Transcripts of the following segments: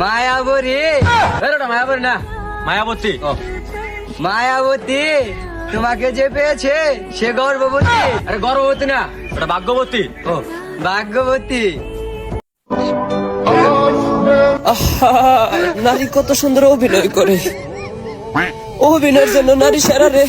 মায়াবরী ওটা মায়াবরি না। মায়াবতী। ও। মায়াবতী তোমাকে যে পেয়েছে সে গর্ভবতী। আরে গর্ভবতী না ওটা ভাগ্যবতী। ও ভাগ্যবতী। আহা নারী কত সুন্দর অভিনয় করে। অভিনয়ের জন্য নারী সেরা রে।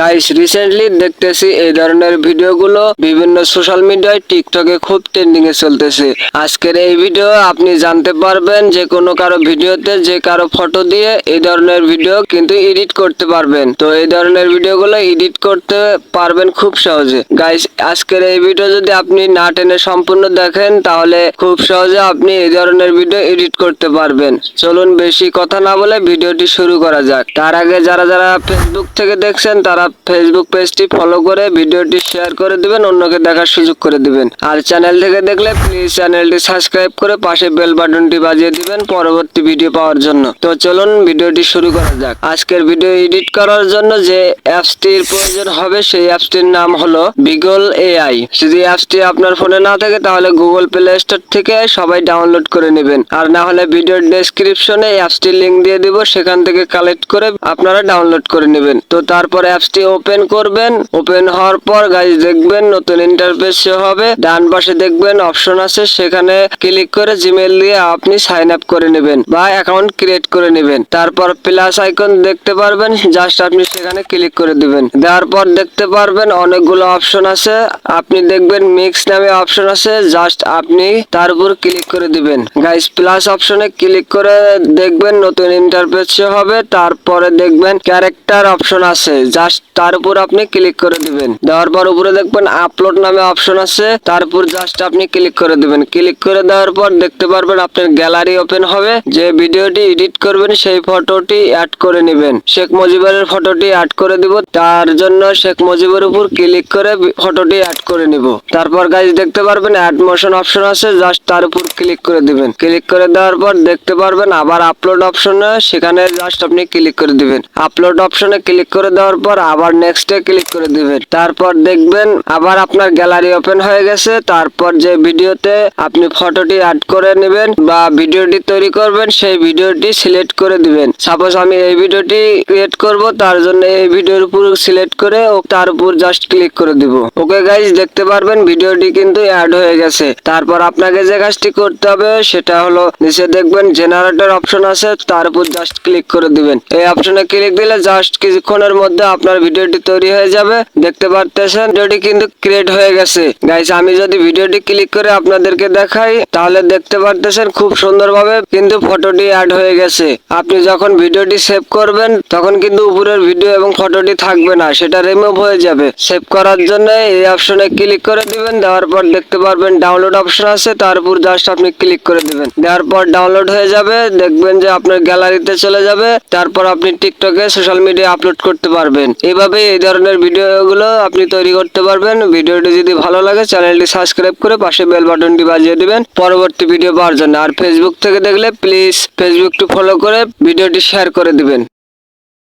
গাইস রিসেন্টলি দেখতেছি এই ধরনের ভিডিওগুলো বিভিন্ন সোশ্যাল মিডিয়ায় টিকটকে খুব ট্রেন্ডিং এ চলতেছে। আজকের এই ভিডিও আপনি জানতে পারবেন যে কোনো কারও ভিডিওতে যে কারও ফটো দিয়ে এই ধরনের ভিডিও কিন্তু এডিট করতে পারবেন। তো এই ধরনের ভিডিওগুলো এডিট করতে পারবেন খুব সহজে। গাইস আজকের এই ভিডিও যদি আপনি না টেনে সম্পূর্ণ দেখেন, তাহলে খুব সহজে আপনি এই ধরনের ভিডিও এডিট করতে পারবেন। চলুন বেশি কথা না বলে ভিডিওটি শুরু করা যাক। তার আগে যারা যারা ফেসবুক থেকে দেখছেন, তারা ফেসবুক পেজটি ফলো করে ভিডিওটি শেয়ার করে দিবেন, অন্যকে দেখার সুযোগ করে দিবেন। আর চ্যানেল থেকে দেখলে প্লিজ চ্যানেলটি সাবস্ক্রাইব করে পাশে বেল বাটনটি বাজিয়ে দিবেন পরবর্তী ভিডিও পাওয়ার জন্য। তো চলুন ভিডিওটি শুরু করা যাক। আজকের ভিডিও এডিট করার জন্য যে অ্যাপসটির প্রয়োজন হবে, সেই অ্যাপসটির নাম হলো বিগল এআই। যদি অ্যাপসটি আপনার ফোনে না থাকে, তাহলে গুগল প্লে স্টোর থেকে সবাই ডাউনলোড করে নেবেন। আর না হলে ভিডিওর ডেসক্রিপশনে অ্যাপসটির লিংক দিয়ে দিব, সেখান থেকে কালেক্ট করে আপনারা ডাউনলোড করে নেবেন। তো তারপর অ্যাপসটি ওপেন করবেন। ওপেন হওয়ার পর গাইজ দেখবেন নতুন ইন্টারফেস হবে। ডান পাশে দেখবেন অপশন আছে, সেখানে ক্লিক করে জিমেল দিয়ে আপনি সাইন আপ করে নেবেন বা অ্যাকাউন্ট ক্রিয়েট করে নেবেন। তারপর প্লাস আইকন দেখতে পারবেন জাস্ট আপনি সেখানে ক্লিক করে দিবেন। দেওয়ার পর দেখতে পারবেন অনেকগুলো অপশন আছে। আপনি দেখবেন মিক্স নামে অপশন আছে জাস্ট আপনি তার উপর ক্লিক করে দিবেন। গাইস প্লাস অপশনে ক্লিক করে দেখবেন নতুন ইন্টারফেস হবে, তারপরে দেখবেন ক্যারেক্টার অপশন আছে। জাস্ট তার উপর আপনি ক্লিক করে দিবেন। দেওয়ার পর উপরে দেখবেন আপলোড নামে অপশন আছে, তার উপর জাস্ট আপনি ক্লিক করে দিবেন। ক্লিক করে দেওয়ার পর দেখতে পারবেন আপনার গ্যালারি ওপেন হবে। যে ভিডিওটি এডিট করবেন, সেই ফটোটি অ্যাড করে নেবেন। শেখ মুজিবের ফটোটি অ্যাড করে দিব, তার জন্য শেখ মুজিবের উপর ক্লিক করে ফটোটি অ্যাড করে নিব। তারপর গাইজ দেখতে পারবেন অ্যাড মোশন অপশন আছে জাস্ট তার উপর ক্লিক করে দিবেন। ক্লিক করে দেওয়ার পর দেখতে পারবেন আবার আপলোড অপশনে সেখানে জাস্ট আপনি ক্লিক করে দিবেন। আপলোড অপশনে ক্লিক করে দেওয়ার পর আবার নেক্সটে ক্লিক করে দিবেন। তারপর দেখবেন আবার আপনার গ্যালারি ওপেন হয়ে গেছে। তারপর যে ভিডিওতে আপনি ফটোটি অ্যাড করে নেবেন বা ভিডিওটি তৈরি করবেন, সেই ভিডিওটি সিলেক্ট করে দিবেন। সাপোজ আমি এই ভিডিওটি ক্রিয়েট করব, তার জন্য এই ভিডিওর উপর সিলেক্ট করে ও তার উপর জাস্ট ক্লিক করে দিব। ওকে গাইজ দেখতে পারবেন ভিডিওটি কিন্তু অ্যাড হয়ে গেছে। তারপর আপনাকে যে কাজটি করতে হবে, সেটা হলো, নিচে দেখবেন জেনারেটর অপশন আছে, তার উপর জাস্ট ক্লিক করে দিবেন। এই অপশনে ক্লিক দিলে জাস্ট কিছুক্ষণের মধ্যে আপনার ভিডিওটি তৈরি হয়ে যাবে। দেখতে পারতেছেন, ভিডিওটি কিন্তু ক্রিয়েট হয়ে গেছে। গাইস আমি যদি ভিডিওটি ক্লিক করে আপনাদেরকে দেখাই, তাহলে দেখতে পারতেছেন খুব সুন্দরভাবে কিন্তু ফটোটি অ্যাড হয়ে গেছে। আপনি যখন ভিডিওটি সেভ করবেন, তখন কিন্তু উপরের ভিডিও এবং ফটোটি থাকবে না, সেটা রিমুভ হয়ে যাবে। সেভ করার জন্য এই অপশনে ক্লিক করে দিবেন, দেওয়ার পর দেখতে পারবেন ডাউনলোড অপশন আছে, তার উপর জাস্ট আপনি ক্লিক করে দিবেন। দেওয়ার পর ডাউনলোড হয়ে যাবে, দেখবেন যে আপনার গ্যালারিতে চলে যাবে, তারপর আপনি টিকটকে সোশ্যাল মিডিয়া আপলোড করতে পারবেন। এভাবে এই ধরনের ভিডিওগুলো আপনি তৈরি করতে পারবেন। ভিডিওটি যদি ভালো লাগে চ্যানেলটি সাবস্ক্রাইব করে পাশে বেল বাটনটি বাজিয়ে দিবেন। পরবর্তী ভিডিও পাওয়ার জন্য। আর ফেসবুক থেকে দেখলে প্লিজ ফেসবুকটি ফলো করে ভিডিওটি শেয়ার করে দিবেন।